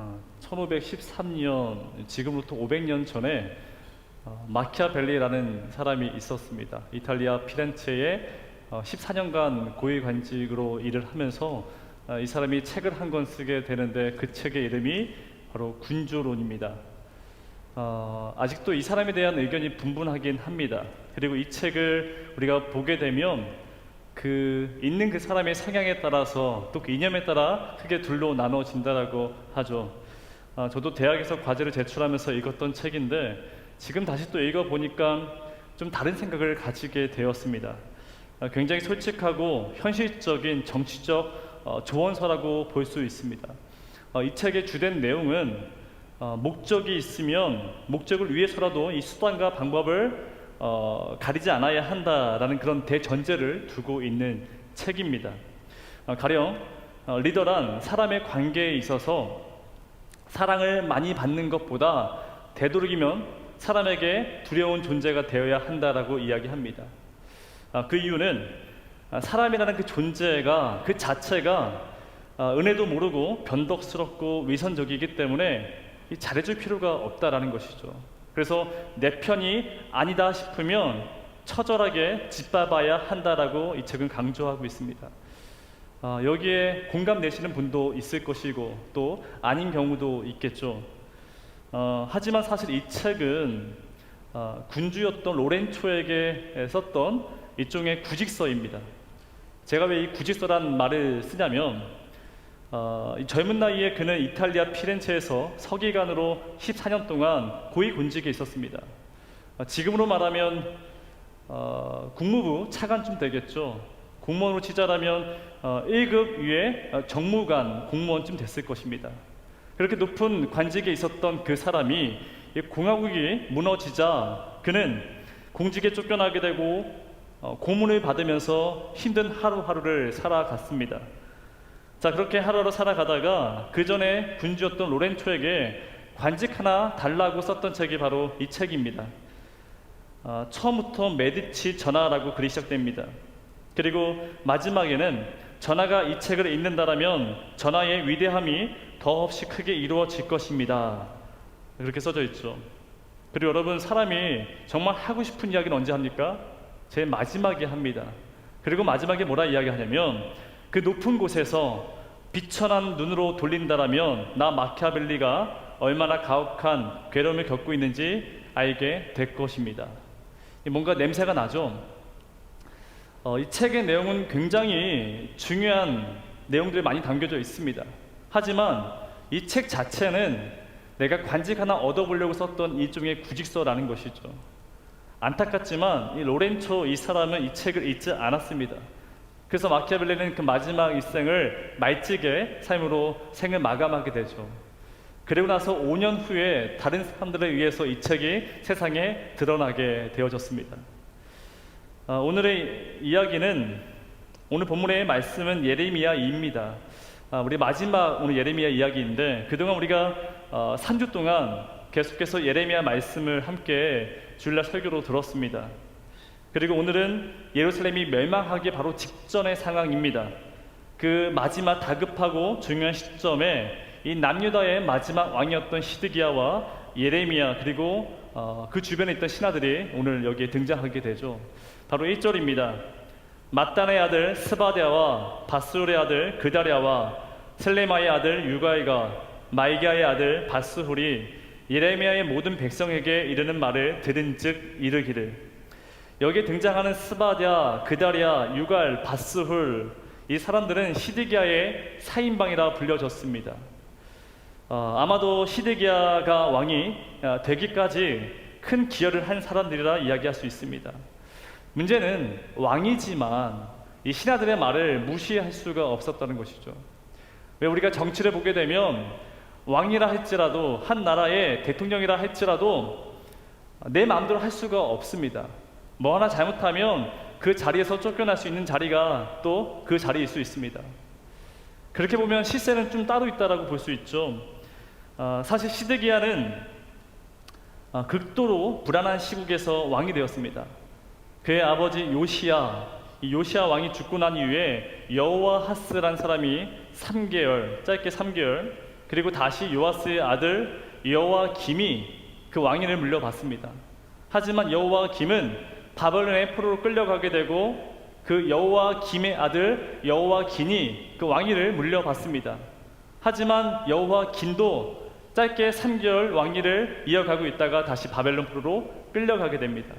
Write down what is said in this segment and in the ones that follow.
어, 1513년 지금부터 500년 전에 어, 마키아벨리라는 사람이 있었습니다. 이탈리아 피렌체에 어, 14년간 고위 관직으로 일을 하면서 어, 이 사람이 책을 한 권 쓰게 되는데 그 책의 이름이 바로 군주론입니다. 어, 아직도 이 사람에 대한 의견이 분분하긴 합니다. 그리고 이 책을 우리가 보게 되면 그 있는 그 사람의 성향에 따라서 또 그 이념에 따라 크게 둘로 나눠진다라고 하죠. 아, 저도 대학에서 과제를 제출하면서 읽었던 책인데 지금 다시 또 읽어 보니까 좀 다른 생각을 가지게 되었습니다. 아, 굉장히 솔직하고 현실적인 정치적 어, 조언서라고 볼 수 있습니다. 어, 이 책의 주된 내용은 어, 목적이 있으면 목적을 위해서라도 이 수단과 방법을 어, 가리지 않아야 한다라는 그런 대전제를 두고 있는 책입니다. 어, 가령 어, 리더란 사람의 관계에 있어서 사랑을 많이 받는 것보다 되도록이면 사람에게 두려운 존재가 되어야 한다라고 이야기합니다. 아, 그 이유는 아, 사람이라는 그 존재가 그 자체가 아, 은혜도 모르고 변덕스럽고 위선적이기 때문에 이 잘해줄 필요가 없다라는 것이죠. 그래서 내 편이 아니다 싶으면 처절하게 짓밟아야 한다라고 이 책은 강조하고 있습니다. 아, 여기에 공감 내시는 분도 있을 것이고 또 아닌 경우도 있겠죠. 어, 하지만 사실 이 책은 어, 군주였던 로렌초에게 썼던 일종의 구직서입니다. 제가 왜 이 구직서란 말을 쓰냐면 어, 이 젊은 나이에 그는 이탈리아 피렌체에서 서기관으로 14년 동안 고위 군직에 있었습니다. 어, 지금으로 말하면 어, 국무부 차관쯤 되겠죠. 공무원으로 치자라면 어, 1급 위에 어, 정무관 공무원쯤 됐을 것입니다. 그렇게 높은 관직에 있었던 그 사람이 이 공화국이 무너지자 그는 공직에 쫓겨나게 되고 어, 고문을 받으면서 힘든 하루하루를 살아갔습니다. 자 그렇게 하루하루 살아가다가 그 전에 군주였던 로렌초에게 관직 하나 달라고 썼던 책이 바로 이 책입니다. 아, 처음부터 메디치 전하라고 글이 시작됩니다. 그리고 마지막에는 전하가 이 책을 읽는다라면 전하의 위대함이 더없이 크게 이루어질 것입니다. 그렇게 써져 있죠. 그리고 여러분 사람이 정말 하고 싶은 이야기는 언제 합니까? 제일 마지막에 합니다. 그리고 마지막에 뭐라 이야기하냐면 그 높은 곳에서 비천한 눈으로 돌린다라면 나 마키아벨리가 얼마나 가혹한 괴로움을 겪고 있는지 알게 될 것입니다. 뭔가 냄새가 나죠. 어, 이 책의 내용은 굉장히 중요한 내용들이 많이 담겨져 있습니다. 하지만 이 책 자체는 내가 관직 하나 얻어보려고 썼던 일종의 구직서라는 것이죠. 안타깝지만 이 로렌초 이 사람은 이 책을 읽지 않았습니다. 그래서 마키아벨리는 그 마지막 일생을 말찍의 삶으로 생을 마감하게 되죠. 그리고 나서 5년 후에 다른 사람들에 의해서 이 책이 세상에 드러나게 되어졌습니다. 아, 오늘의 이야기는 오늘 본문의 말씀은 예레미야 2입니다. 아, 우리 마지막 오늘 예레미야 이야기인데 그동안 우리가 어, 3주 동안 계속해서 예레미야 말씀을 함께 주일날 설교로 들었습니다. 그리고 오늘은 예루살렘이 멸망하기 바로 직전의 상황입니다. 그 마지막 다급하고 중요한 시점에 이 남유다의 마지막 왕이었던 시드기야와 예레미야 그리고 어, 그 주변에 있던 신하들이 오늘 여기에 등장하게 되죠. 바로 1절입니다. 마단의 아들 스바데아와 바스울의 아들 그다랴와 셀레마의 아들 유가이가 마이기아의 아들 바스훌이 예레미야의 모든 백성에게 이르는 말을 들은즉 이르기를 여기에 등장하는 스바디아, 그다리아, 유갈, 바스훌 이 사람들은 시드기야의 사인방이라 불려졌습니다. 어, 아마도 시드기야가 왕이 어, 되기까지 큰 기여를 한 사람들이라 이야기할 수 있습니다. 문제는 왕이지만 이 신하들의 말을 무시할 수가 없었다는 것이죠. 왜 우리가 정치를 보게 되면 왕이라 할지라도 한 나라의 대통령이라 할지라도 내 마음대로 할 수가 없습니다. 뭐 하나 잘못하면 그 자리에서 쫓겨날 수 있는 자리가 또 그 자리일 수 있습니다. 그렇게 보면 시세는 좀 따로 있다라고 볼 수 있죠. 아, 사실 시드기야는 아, 극도로 불안한 시국에서 왕이 되었습니다. 그의 아버지 요시야, 이 요시야 왕이 죽고 난 이후에 여호와 하스란 사람이 3개월, 짧게 3개월 그리고 다시 요아스의 아들 여호와 김이 그 왕위를 물려받습니다. 하지만 여호와 김은 바벨론의 포로로 끌려가게 되고 그 여호와 김의 아들 여호와 긴이 그 왕위를 물려받습니다. 하지만 여호와 긴도 짧게 3개월 왕위를 이어가고 있다가 다시 바벨론 포로로 끌려가게 됩니다.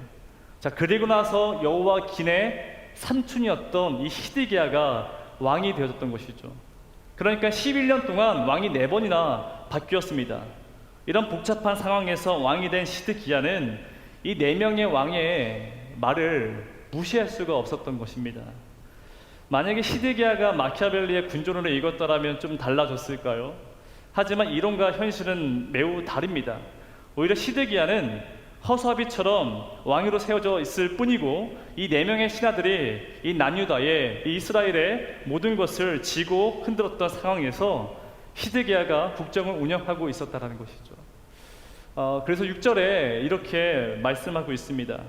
자 그리고 나서 여호와 긴의 삼촌이었던 이 시드기야가 왕이 되어졌던 것이죠. 그러니까 11년 동안 왕이 네 번이나 바뀌었습니다. 이런 복잡한 상황에서 왕이 된 시드기야는 이네 명의 왕의 말을 무시할 수가 없었던 것입니다. 만약에 시드기야가 마키아벨리의 군조론을 읽었더라면 좀 달라졌을까요? 하지만 이론과 현실은 매우 다릅니다. 오히려 시드기야는 허수아비처럼 왕위로 세워져 있을 뿐이고 이 네 명의 신하들이 이 난유다의 이 이스라엘의 모든 것을 지고 흔들었던 상황에서 시드기야가 국정을 운영하고 있었다라는 것이죠. 어, 그래서 6절에 이렇게 말씀하고 있습니다.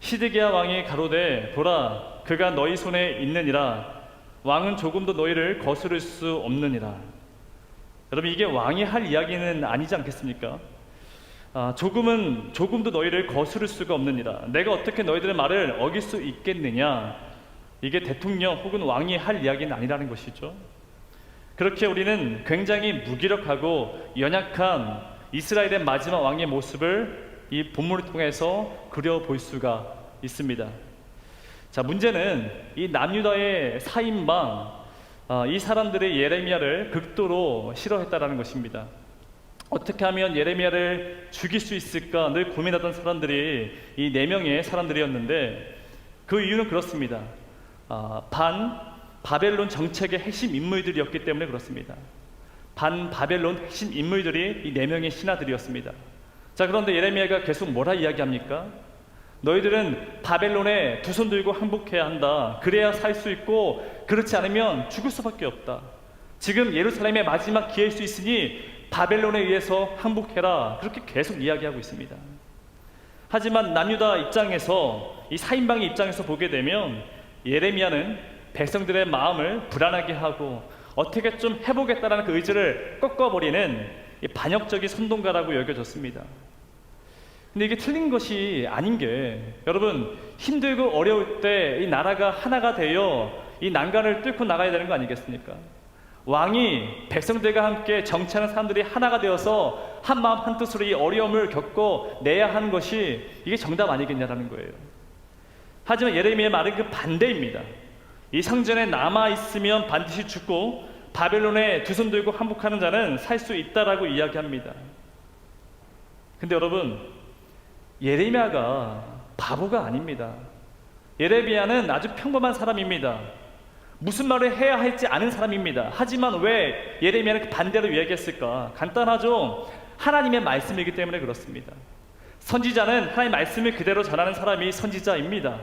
시드기야 왕이 가로되 보라 그가 너희 손에 있느니라 왕은 조금도 너희를 거스를 수 없느니라. 여러분 이게 왕이 할 이야기는 아니지 않겠습니까? 아, 조금은 조금도 너희를 거스를 수가 없느니라. 내가 어떻게 너희들의 말을 어길 수 있겠느냐? 이게 대통령 혹은 왕이 할 이야기는 아니라는 것이죠. 그렇게 우리는 굉장히 무기력하고 연약한 이스라엘의 마지막 왕의 모습을 이 본문을 통해서 그려볼 수가 있습니다. 자, 문제는 이 남유다의 사인방, 아, 이 사람들의 예레미야를 극도로 싫어했다라는 것입니다. 어떻게 하면 예레미야를 죽일 수 있을까 늘 고민하던 사람들이 이 네 명의 사람들이었는데 그 이유는 그렇습니다. 아, 반 바벨론 정책의 핵심 인물들이었기 때문에 그렇습니다. 반 바벨론 핵심 인물들이 이 네 명의 신하들이었습니다. 자 그런데 예레미야가 계속 뭐라 이야기합니까? 너희들은 바벨론에 두 손 들고 항복해야 한다. 그래야 살 수 있고 그렇지 않으면 죽을 수밖에 없다. 지금 예루살렘의 마지막 기회일 수 있으니 바벨론에 의해서 항복해라. 그렇게 계속 이야기하고 있습니다. 하지만 남유다 입장에서 이 사인방의 입장에서 보게 되면 예레미야는 백성들의 마음을 불안하게 하고 어떻게 좀 해보겠다라는 그 의지를 꺾어버리는 이 반역적인 선동가라고 여겨졌습니다. 근데 이게 틀린 것이 아닌 게 여러분 힘들고 어려울 때 이 나라가 하나가 되어 이 난간을 뚫고 나가야 되는 거 아니겠습니까? 왕이 백성들과 함께 정치하는 사람들이 하나가 되어서 한 마음 한 뜻으로 이 어려움을 겪고 내야 하는 것이 이게 정답 아니겠냐라는 거예요. 하지만 예레미야의 말은 그 반대입니다. 이 성전에 남아 있으면 반드시 죽고 바벨론에 두 손 들고 항복하는 자는 살 수 있다라고 이야기합니다. 근데 여러분 예레미야가 바보가 아닙니다. 예레미야는 아주 평범한 사람입니다. 무슨 말을 해야 할지 아는 사람입니다. 하지만 왜 예레미야는 그 반대로 이야기했을까? 간단하죠. 하나님의 말씀이기 때문에 그렇습니다. 선지자는 하나님의 말씀을 그대로 전하는 사람이 선지자입니다.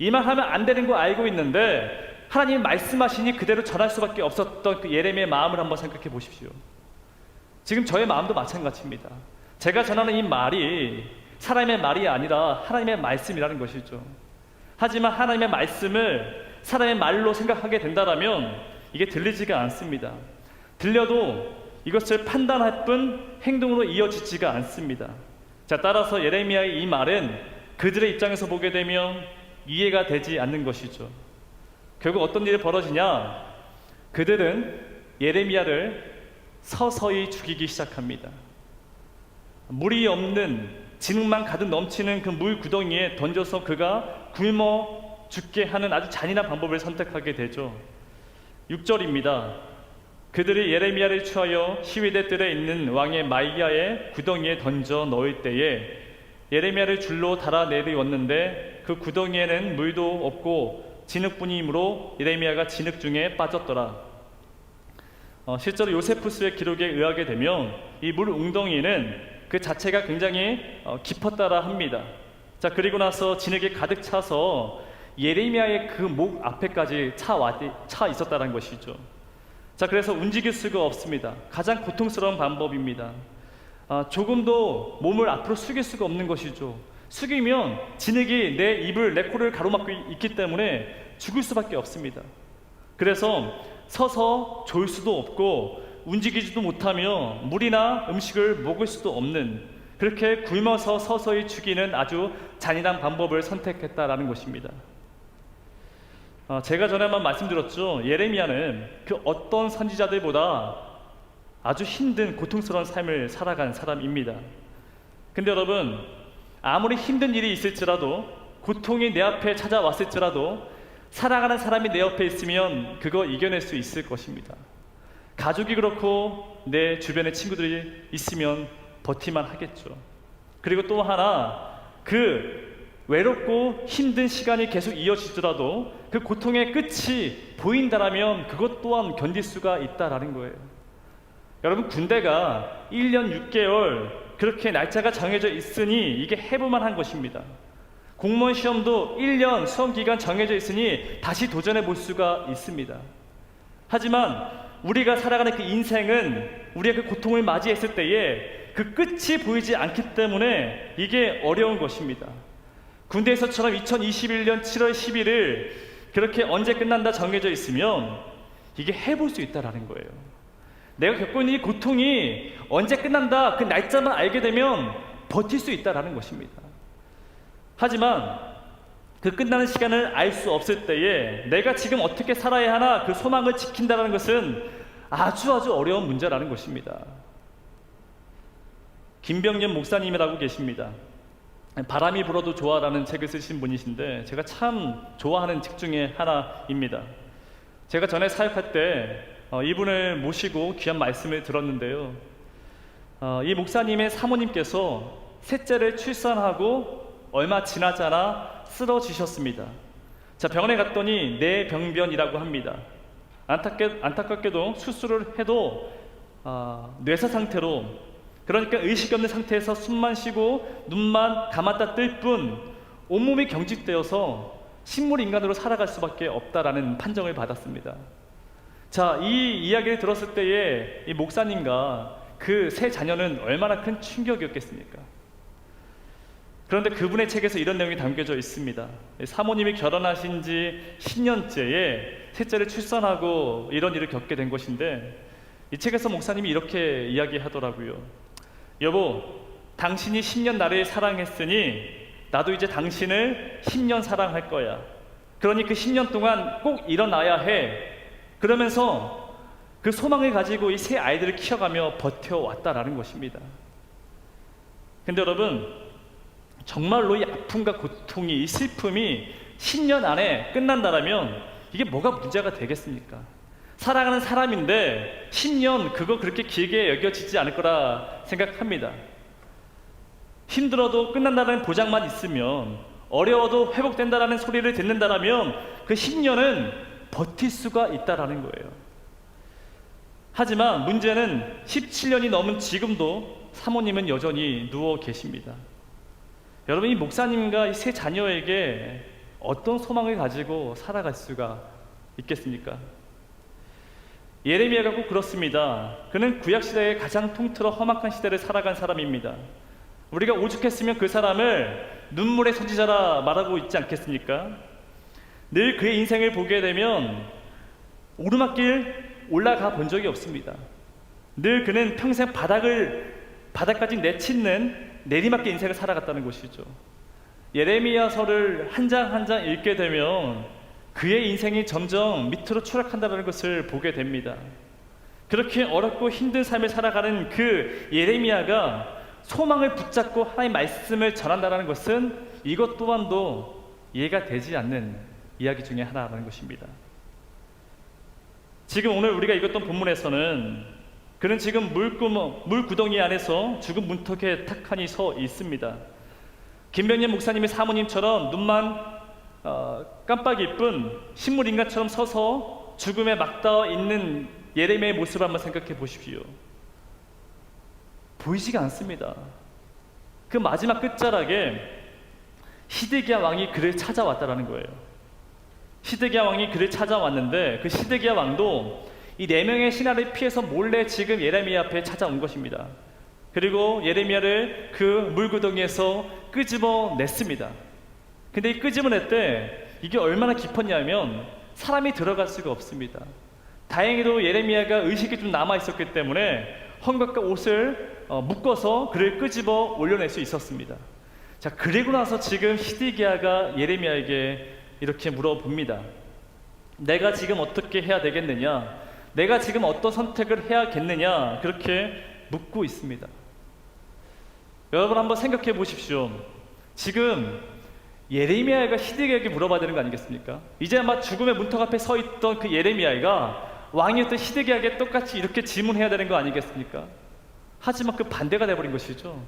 이 말 하면 안 되는 거 알고 있는데 하나님이 말씀하시니 그대로 전할 수밖에 없었던 그 예레미야의 마음을 한번 생각해 보십시오. 지금 저의 마음도 마찬가지입니다. 제가 전하는 이 말이 사람의 말이 아니라 하나님의 말씀이라는 것이죠. 하지만 하나님의 말씀을 사람의 말로 생각하게 된다면 이게 들리지가 않습니다. 들려도 이것을 판단할 뿐 행동으로 이어지지가 않습니다. 자, 따라서 예레미야의 이 말은 그들의 입장에서 보게 되면 이해가 되지 않는 것이죠. 결국 어떤 일이 벌어지냐? 그들은 예레미야를 서서히 죽이기 시작합니다. 물이 없는 진흙만 가득 넘치는 그 물 구덩이에 던져서 그가 굶어 죽게 하는 아주 잔인한 방법을 선택하게 되죠. 6절입니다. 그들이 예레미야를 취하여 시위대 뜰에 있는 왕의 마이야의 구덩이에 던져 넣을 때에 예레미야를 줄로 달아 내리웠는데 그 구덩이에는 물도 없고 진흙뿐이므로 예레미야가 진흙 중에 빠졌더라. 어, 실제로 요세푸스의 기록에 의하게 되면 이 물 웅덩이는 그 자체가 굉장히 어, 깊었다라 합니다. 자 그리고 나서 진흙이 가득 차서 예레미야의 그 목 앞에까지 차, 와, 차 있었다는 것이죠. 자 그래서 움직일 수가 없습니다. 가장 고통스러운 방법입니다. 아, 조금도 몸을 앞으로 숙일 수가 없는 것이죠. 숙이면 진흙이 내 입을 내 코를 가로막고 있기 때문에 죽을 수밖에 없습니다. 그래서 서서 졸 수도 없고 움직이지도 못하며 물이나 음식을 먹을 수도 없는 그렇게 굶어서 서서히 죽이는 아주 잔인한 방법을 선택했다라는 것입니다. 어, 제가 전에 한번 말씀드렸죠. 예레미야는 그 어떤 선지자들보다 아주 힘든 고통스러운 삶을 살아간 사람입니다. 근데 여러분, 아무리 힘든 일이 있을지라도 고통이 내 앞에 찾아왔을지라도 살아가는 사람이 내 옆에 있으면 그거 이겨낼 수 있을 것입니다. 가족이 그렇고 내 주변에 친구들이 있으면 버티만 하겠죠. 그리고 또 하나 그 외롭고 힘든 시간이 계속 이어지더라도 그 고통의 끝이 보인다라면 그것 또한 견딜 수가 있다라는 거예요. 여러분 군대가 1년 6개월 그렇게 날짜가 정해져 있으니 이게 해볼만 한 것입니다. 공무원 시험도 1년 수험 기간 정해져 있으니 다시 도전해 볼 수가 있습니다. 하지만 우리가 살아가는 그 인생은 우리가 그 고통을 맞이했을 때에 그 끝이 보이지 않기 때문에 이게 어려운 것입니다. 군대에서처럼 2021년 7월 11일 그렇게 언제 끝난다 정해져 있으면 이게 해볼 수 있다라는 거예요. 내가 겪고 있는 이 고통이 언제 끝난다 그 날짜만 알게 되면 버틸 수 있다라는 것입니다. 하지만 그 끝나는 시간을 알 수 없을 때에 내가 지금 어떻게 살아야 하나 그 소망을 지킨다는 것은 아주 아주 어려운 문제라는 것입니다. 김병년 목사님이라고 계십니다. 바람이 불어도 좋아라는 책을 쓰신 분이신데 제가 참 좋아하는 책 중에 하나입니다. 제가 전에 사역할 때 어, 이분을 모시고 귀한 말씀을 들었는데요. 어, 이 목사님의 사모님께서 셋째를 출산하고 얼마 않아 쓰러지셨습니다. 자 병원에 갔더니 뇌병변이라고 합니다. 안타깝게, 안타깝게도 수술을 해도 아, 뇌사 상태로 그러니까 의식이 없는 상태에서 숨만 쉬고 눈만 감았다 뜰 뿐 온몸이 경직되어서 식물 인간으로 살아갈 수밖에 없다라는 판정을 받았습니다. 자, 이 이야기를 들었을 때에 이 목사님과 그 세 자녀는 얼마나 큰 충격이었겠습니까? 그런데 그분의 책에서 이런 내용이 담겨져 있습니다. 사모님이 결혼하신 지 10년째에 셋째를 출산하고 이런 일을 겪게 된 것인데 이 책에서 목사님이 이렇게 이야기하더라고요. 여보, 당신이 10년 나를 사랑했으니 나도 이제 당신을 10년 사랑할 거야. 그러니 그 10년 동안 꼭 일어나야 해. 그러면서 그 소망을 가지고 이 세 아이들을 키워가며 버텨왔다라는 것입니다. 근데 여러분, 정말로 이 아픔과 고통이, 이 슬픔이 10년 안에 끝난다라면 이게 뭐가 문제가 되겠습니까? 사랑하는 사람인데 10년 그거 그렇게 길게 여겨지지 않을 거라 생각합니다. 힘들어도 끝난다는 보장만 있으면 어려워도 회복된다라는 소리를 듣는다라면 그 10년은 버틸 수가 있다라는 거예요. 하지만 문제는 17년이 넘은 지금도 사모님은 여전히 누워 계십니다. 여러분 이 목사님과 이 세 자녀에게 어떤 소망을 가지고 살아갈 수가 있겠습니까? 예레미야가 꼭 그렇습니다. 그는 구약 시대의 가장 통틀어 험악한 시대를 살아간 사람입니다. 우리가 오죽했으면 그 사람을 눈물의 선지자라 말하고 있지 않겠습니까? 늘 그의 인생을 보게 되면 오르막길 올라가 본 적이 없습니다. 늘 그는 평생 바닥을 바닥까지 내치는 내리막길 인생을 살아갔다는 것이죠. 예레미야서를 한 장 한 장 읽게 되면 그의 인생이 점점 밑으로 추락한다는 것을 보게 됩니다. 그렇게 어렵고 힘든 삶을 살아가는 그 예레미야가 소망을 붙잡고 하나님 말씀을 전한다는 것은 이것 또한도 이해가 되지 않는 이야기 중에 하나라는 것입니다. 지금 오늘 우리가 읽었던 본문에서는 그는 지금 물구멍, 물구덩이 안에서 죽은 문턱에 탁하니 서 있습니다. 김병년 목사님의 사모님처럼 눈만 어, 깜빡일 뿐 식물 인간처럼 서서 죽음에 막닿아 있는 예레미야의 모습을 한번 생각해 보십시오. 보이지가 않습니다. 그 마지막 끝자락에 시드기야 왕이 그를 찾아왔다라는 거예요. 시드기야 왕이 그를 찾아왔는데 그 시드기야 왕도 이 네 명의 신하를 피해서 몰래 지금 예레미야 앞에 찾아온 것입니다. 그리고 예레미야를 그 물구덩이에서 끄집어 냈습니다. 근데 이 끄집어낼 때 이게 얼마나 깊었냐면 사람이 들어갈 수가 없습니다. 다행히도 예레미야가 의식이 좀 남아 있었기 때문에 헝겊과 옷을 어, 묶어서 그를 끄집어 올려낼 수 있었습니다. 자 그리고 나서 지금 히드기야가 예레미야에게 이렇게 물어봅니다. 내가 지금 어떻게 해야 되겠느냐? 내가 지금 어떤 선택을 해야겠느냐? 그렇게 묻고 있습니다. 여러분 한번 생각해 보십시오. 지금 예레미야가 히드기야에게 물어봐야 되는 거 아니겠습니까? 이제 아마 죽음의 문턱 앞에 서 있던 그 예레미야가 왕이었던 히드기야에게 똑같이 이렇게 질문해야 되는 거 아니겠습니까? 하지만 그 반대가 돼버린 것이죠.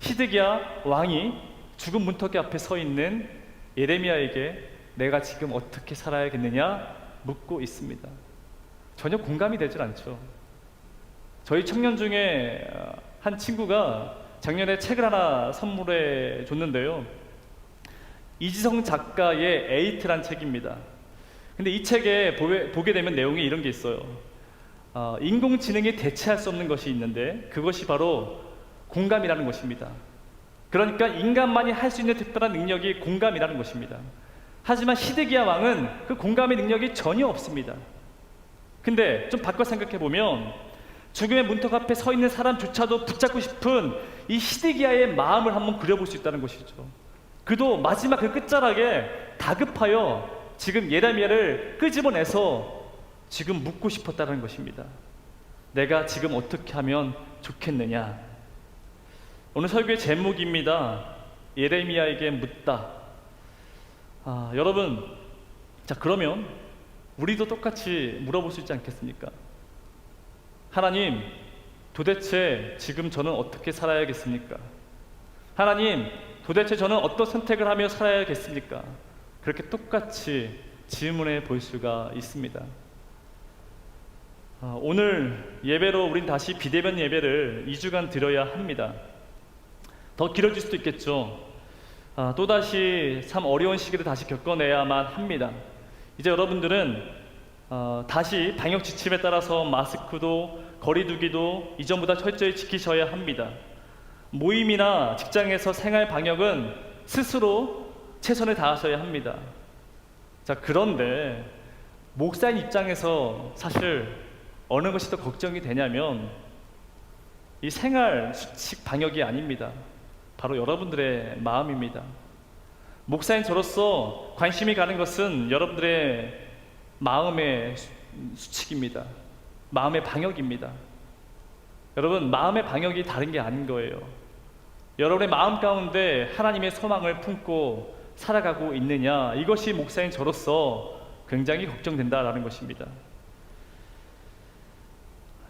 히드기야 왕이 죽음 문턱 앞에 서 있는 예레미야에게 내가 지금 어떻게 살아야겠느냐 묻고 있습니다. 전혀 공감이 되질 않죠. 저희 청년 중에 어, 한 친구가 작년에 책을 하나 선물해 줬는데요. 이지성 작가의 에이트란 책입니다. 근데 이 책에 보게, 되면 내용이 이런 게 있어요. 어, 인공지능이 대체할 수 없는 것이 있는데 그것이 바로 공감이라는 것입니다. 그러니까 인간만이 할 수 있는 특별한 능력이 공감이라는 것입니다. 하지만 히드기야 왕은 그 공감의 능력이 전혀 없습니다. 근데 좀 바꿔 생각해 보면 죽음의 문턱 앞에 서 있는 사람조차도 붙잡고 싶은 이 히드기야의 마음을 한번 그려볼 수 있다는 것이죠. 그도 마지막 그 끝자락에 다급하여 지금 예레미야를 끄집어내서 지금 묻고 싶었다는 것입니다. 내가 지금 어떻게 하면 좋겠느냐? 오늘 설교의 제목입니다. 예레미야에게 묻다. 아, 여러분, 자 그러면 우리도 똑같이 물어볼 수 있지 않겠습니까? 하나님, 도대체 지금 저는 어떻게 살아야겠습니까? 하나님, 도대체 저는 어떤 선택을 하며 살아야겠습니까? 그렇게 똑같이 질문해 볼 수가 있습니다. 아, 오늘 예배로 우린 다시 비대면 예배를 2주간 드려야 합니다. 더 길어질 수도 있겠죠. 아, 또다시 참 어려운 시기를 다시 겪어내야만 합니다. 이제 여러분들은 어, 다시 방역 지침에 따라서 마스크도 거리두기도 이전보다 철저히 지키셔야 합니다. 모임이나 직장에서 생활 방역은 스스로 최선을 다하셔야 합니다. 자, 그런데 목사인 입장에서 사실 어느 것이 더 걱정이 되냐면 이 생활 수칙 방역이 아닙니다. 바로 여러분들의 마음입니다. 목사인 저로서 관심이 가는 것은 여러분들의 마음의 수- 수칙입니다. 마음의 방역입니다. 여러분, 마음의 방역이 다른 게 아닌 거예요. 여러분의 마음 가운데 하나님의 소망을 품고 살아가고 있느냐, 이것이 목사인 저로서 굉장히 걱정된다라는 것입니다.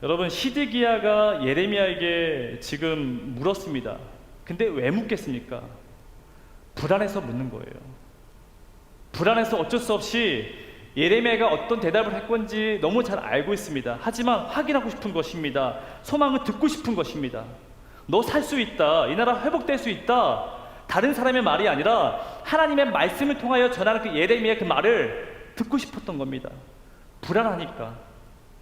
여러분, 시드기야가 예레미야에게 지금 물었습니다. 근데 왜 묻겠습니까? 불안해서 묻는 거예요. 불안해서 어쩔 수 없이 예레미야가 어떤 대답을 할 건지 너무 잘 알고 있습니다. 하지만 확인하고 싶은 것입니다. 소망을 듣고 싶은 것입니다. 너 살 수 있다. 이 나라 회복될 수 있다. 다른 사람의 말이 아니라 하나님의 말씀을 통하여 전하는 그 예레미야의 그 말을 듣고 싶었던 겁니다. 불안하니까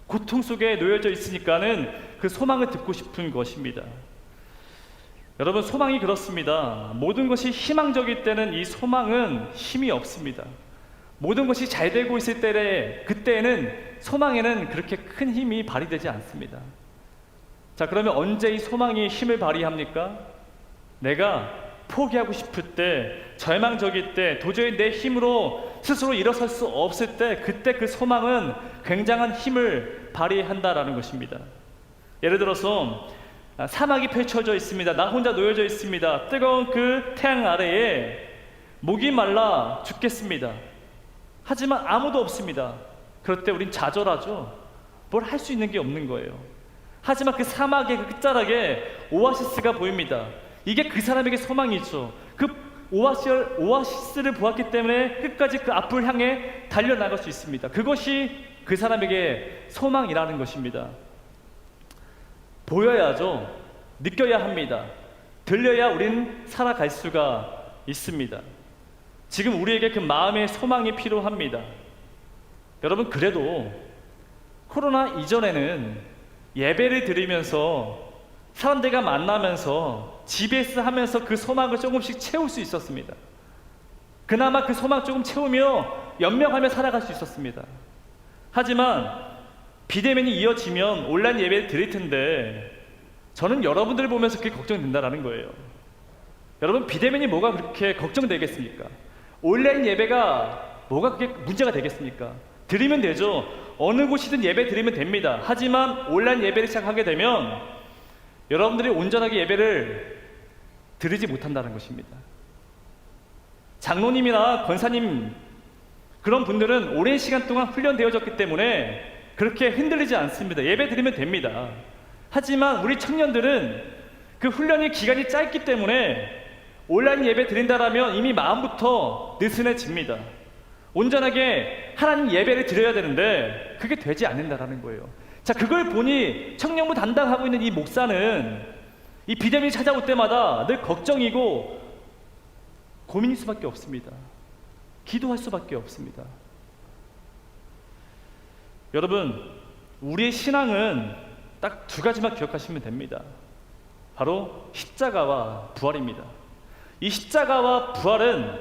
고통 속에 놓여져 있으니까는 그 소망을 듣고 싶은 것입니다. 여러분 소망이 그렇습니다. 모든 것이 희망적일 때는 이 소망은 힘이 없습니다. 모든 것이 잘 되고 있을 때에 그때에는 소망에는 그렇게 큰 힘이 발휘되지 않습니다. 자 그러면 언제 이 소망이 힘을 발휘합니까? 내가 포기하고 싶을 때, 절망적일 때, 도저히 내 힘으로 스스로 일어설 수 없을 때, 그때 그 소망은 굉장한 힘을 발휘한다라는 것입니다. 예를 들어서 아, 사막이 펼쳐져 있습니다. 나 혼자 놓여져 있습니다. 뜨거운 그 태양 아래에 목이 말라 죽겠습니다. 하지만 아무도 없습니다. 그럴 때 우린 좌절하죠. 뭘 할 수 있는 게 없는 거예요. 하지만 그 사막의 그 끝자락에 오아시스가 보입니다. 이게 그 사람에게 소망이죠. 그 오아시, 오아시스를 보았기 때문에 끝까지 그 앞을 향해 달려나갈 수 있습니다. 그것이 그 사람에게 소망이라는 것입니다. 보여야죠. 느껴야 합니다. 들려야 우린 살아갈 수가 있습니다. 지금 우리에게 그 마음의 소망이 필요합니다. 여러분, 그래도 코로나 이전에는 예배를 드리면서 사람들과 만나면서 GBS 하면서 그 소망을 조금씩 채울 수 있었습니다. 그나마 그 소망 조금 채우며 연명하며 살아갈 수 있었습니다. 하지만 비대면이 이어지면 온라인 예배를 드릴 텐데 저는 여러분들 보면서 그게 걱정된다라는 거예요. 여러분 비대면이 뭐가 그렇게 걱정되겠습니까? 온라인 예배가 뭐가 그게 문제가 되겠습니까? 드리면 되죠. 어느 곳이든 예배 드리면 됩니다. 하지만 온라인 예배를 시작하게 되면 여러분들이 온전하게 예배를 드리지 못한다는 것입니다. 장로님이나 권사님 그런 분들은 오랜 시간 동안 훈련되어졌기 때문에 그렇게 흔들리지 않습니다. 예배 드리면 됩니다. 하지만 우리 청년들은 그 훈련의 기간이 짧기 때문에 온라인 예배 드린다라면 이미 마음부터 느슨해집니다. 온전하게 하나님 예배를 드려야 되는데 그게 되지 않는다라는 거예요. 자, 그걸 보니 청년부 담당하고 있는 이 목사는 이 비대면이 찾아올 때마다 늘 걱정이고 고민일 수밖에 없습니다. 기도할 수밖에 없습니다. 여러분, 우리의 신앙은 딱 두 가지만 기억하시면 됩니다. 바로 십자가와 부활입니다. 이 십자가와 부활은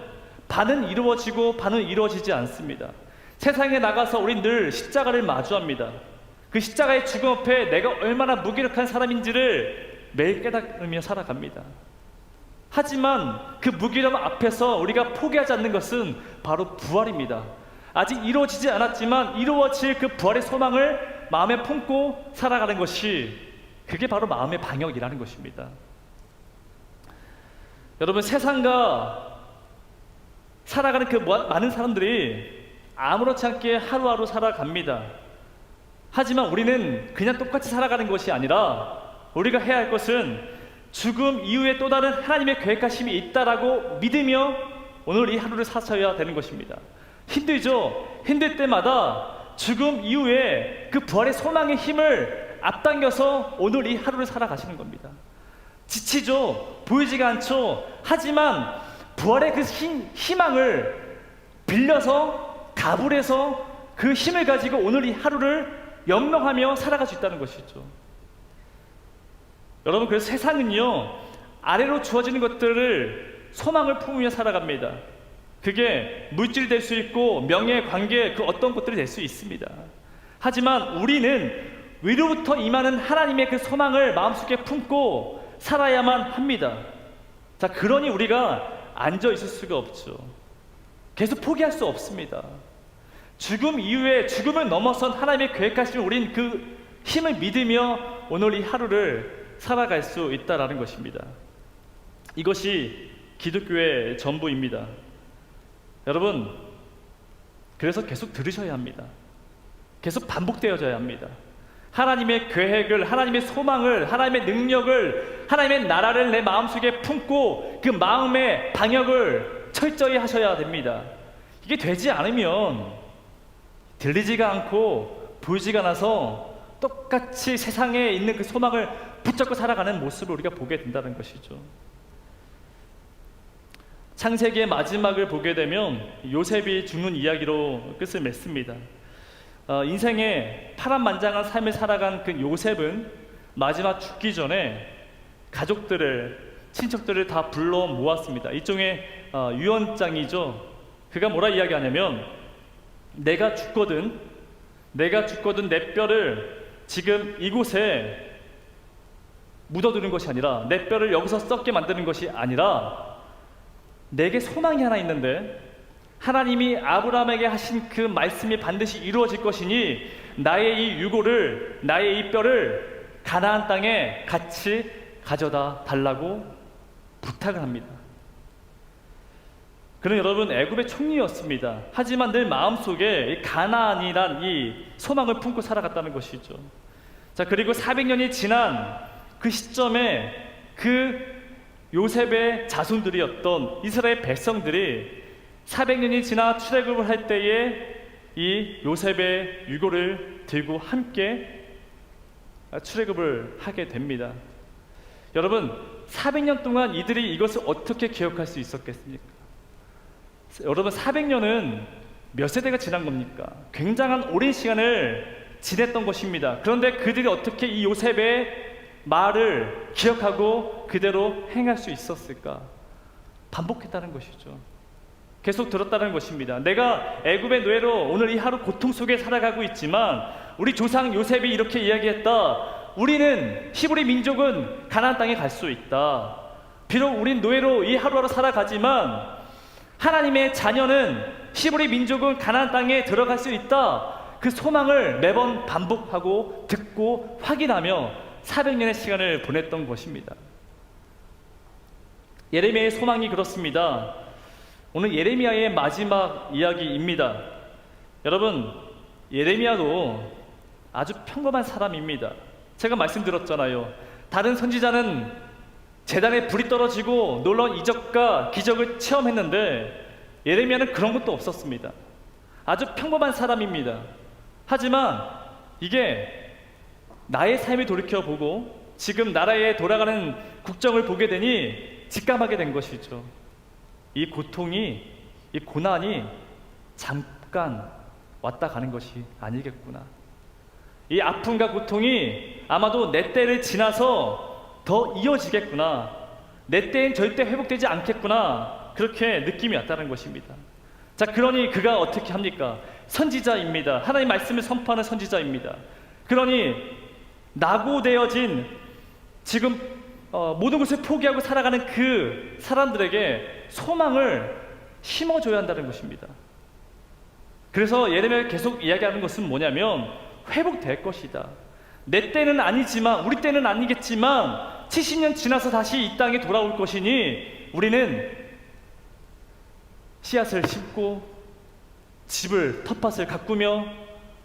반은 이루어지고 반은 이루어지지 않습니다. 세상에 나가서 우린 늘 십자가를 마주합니다. 그 십자가의 죽음 앞에 내가 얼마나 무기력한 사람인지를 매일 깨달으며 살아갑니다. 하지만 그 무기력 앞에서 우리가 포기하지 않는 것은 바로 부활입니다. 아직 이루어지지 않았지만 이루어질 그 부활의 소망을 마음에 품고 살아가는 것이 그게 바로 마음의 방역이라는 것입니다. 여러분 세상과 살아가는 그 많은 사람들이 아무렇지 않게 하루하루 살아갑니다. 하지만 우리는 그냥 똑같이 살아가는 것이 아니라 우리가 해야 할 것은 죽음 이후에 또 다른 하나님의 계획하심이 있다라고 믿으며 오늘 이 하루를 사셔야 되는 것입니다. 힘들죠? 힘들 때마다 죽음 이후에 그 부활의 소망의 힘을 앞당겨서 오늘 이 하루를 살아가시는 겁니다. 지치죠? 보이지가 않죠? 하지만 부활의 그 힘, 희망을 빌려서 가불해서 그 힘을 가지고 오늘 이 하루를 연명하며 살아갈 수 있다는 것이죠. 여러분, 그래서 세상은요, 아래로 주어지는 것들을 소망을 품으며 살아갑니다. 그게 물질 될 수 있고 명예, 관계 그 어떤 것들이 될 수 있습니다. 하지만 우리는 위로부터 임하는 하나님의 그 소망을 마음속에 품고 살아야만 합니다. 자, 그러니 우리가 앉아 있을 수가 없죠. 계속 포기할 수 없습니다. 죽음 이후에 죽음을 넘어선 하나님의 계획하신 우린 그 힘을 믿으며 오늘 이 하루를 살아갈 수 있다라는 것입니다. 이것이 기독교의 전부입니다. 여러분, 그래서 계속 들으셔야 합니다. 계속 반복되어져야 합니다. 하나님의 계획을, 하나님의 소망을, 하나님의 능력을, 하나님의 나라를 내 마음속에 품고 그 마음의 방역을 철저히 하셔야 됩니다. 이게 되지 않으면 들리지가 않고 보이지가 않아서 똑같이 세상에 있는 그 소망을 붙잡고 살아가는 모습을 우리가 보게 된다는 것이죠. 창세기의 마지막을 보게 되면 요셉이 죽는 이야기로 끝을 맺습니다. 어, 인생의 파란만장한 삶을 살아간 그 요셉은 마지막 죽기 전에 가족들을 친척들을 다 불러 모았습니다. 일종의 어, 유언장이죠. 그가 뭐라 이야기하냐면 내가 죽거든 내가 죽거든 내 뼈를 지금 이곳에 묻어두는 것이 아니라 내 뼈를 여기서 썩게 만드는 것이 아니라 내게 소망이 하나 있는데 하나님이 아브라함에게 하신 그 말씀이 반드시 이루어질 것이니 나의 이 유고를 나의 이 뼈를 가나안 땅에 같이 가져다 달라고 부탁을 합니다. 그는 여러분 애굽의 총리였습니다. 하지만 늘 마음속에 가나안이란 이 소망을 품고 살아갔다는 것이죠. 자 그리고 400년이 지난 그 시점에 그 요셉의 자손들이었던 이스라엘 백성들이 400년이 지나 출애굽을 할 때에 이 요셉의 유고를 들고 함께 출애굽을 하게 됩니다. 여러분, 400년 동안 이들이 이것을 어떻게 기억할 수 있었겠습니까? 여러분, 400년은 몇 세대가 지난 겁니까? 굉장한 오랜 시간을 지냈던 것입니다. 그런데 그들이 어떻게 이 요셉의 말을 기억하고 그대로 행할 수 있었을까? 반복했다는 것이죠. 계속 들었다는 것입니다. 내가 애굽의 노예로 오늘 이 하루 고통 속에 살아가고 있지만 우리 조상 요셉이 이렇게 이야기했다. 우리는 히브리 민족은 가나안 땅에 갈 수 있다. 비록 우린 노예로 이 하루하루 살아가지만 하나님의 자녀는 히브리 민족은 가나안 땅에 들어갈 수 있다. 그 소망을 매번 반복하고 듣고 확인하며 400년의 시간을 보냈던 것입니다. 예레미야의 소망이 그렇습니다. 오늘 예레미야의 마지막 이야기입니다. 여러분, 예레미야도 아주 평범한 사람입니다. 제가 말씀드렸잖아요. 다른 선지자는 재단에 불이 떨어지고 놀라운 이적과 기적을 체험했는데 예레미야는 그런 것도 없었습니다. 아주 평범한 사람입니다. 하지만 이게 나의 삶을 돌이켜 보고 지금 나라에 돌아가는 국정을 보게 되니 직감하게 된 것이죠. 이 고통이, 이 고난이 잠깐 왔다 가는 것이 아니겠구나. 이 아픔과 고통이 아마도 내 때를 지나서 더 이어지겠구나. 내 때엔 절대 회복되지 않겠구나. 그렇게 느낌이 왔다는 것입니다. 자, 그러니 그가 어떻게 합니까? 선지자입니다. 하나님 말씀을 선포하는 선지자입니다. 그러니 낙오되어진 지금 어, 모든 것을 포기하고 살아가는 그 사람들에게 소망을 심어줘야 한다는 것입니다. 그래서 예레미야 계속 이야기하는 것은 뭐냐면 회복될 것이다. 내 때는 아니지만 우리 때는 아니겠지만 70년 지나서 다시 이 땅에 돌아올 것이니 우리는 씨앗을 심고 집을 텃밭을 가꾸며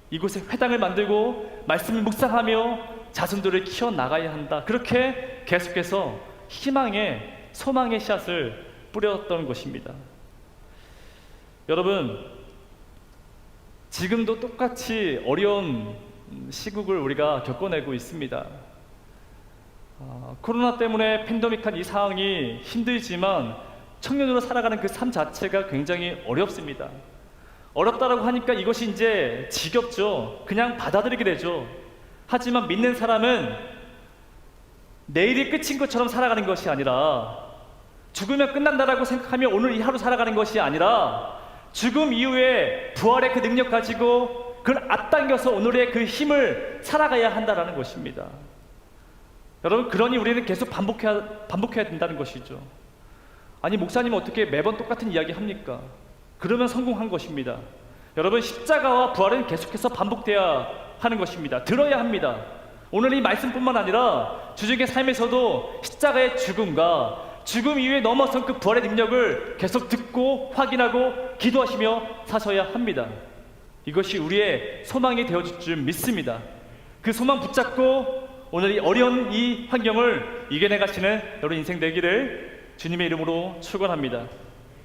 이곳에 회당을 만들고 말씀을 묵상하며 자손들을 키워 나가야 한다. 그렇게 계속해서 희망의 소망의 씨앗을 뿌렸던 것입니다. 여러분 지금도 똑같이 어려운 시국을 우리가 겪어내고 있습니다. 아, 코로나 때문에 팬데믹한 이 상황이 힘들지만 청년으로 살아가는 그 삶 자체가 굉장히 어렵습니다. 어렵다라고 하니까 이것이 이제 지겹죠. 그냥 받아들이게 되죠. 하지만 믿는 사람은 내일이 끝인 것처럼 살아가는 것이 아니라 죽으면 끝난다라고 생각하며 오늘 이 하루 살아가는 것이 아니라 죽음 이후에 부활의 그 능력 가지고 그걸 앞당겨서 오늘의 그 힘을 살아가야 한다라는 것입니다. 여러분 그러니 우리는 계속 반복해야 반복해야 된다는 것이죠. 아니 목사님 어떻게 매번 똑같은 이야기 합니까? 그러면 성공한 것입니다. 여러분 십자가와 부활은 계속해서 반복돼야 하는 것입니다. 들어야 합니다. 오늘 이 말씀뿐만 아니라 주중의 삶에서도 십자가의 죽음과 죽음 이후에 넘어선 그 부활의 능력을 계속 듣고 확인하고 기도하시며 사셔야 합니다. 이것이 우리의 소망이 되어줄 줄 믿습니다. 그 소망 붙잡고 오늘 이 어려운 이 환경을 이겨내 가시는 여러분 인생 되기를 주님의 이름으로 축원합니다.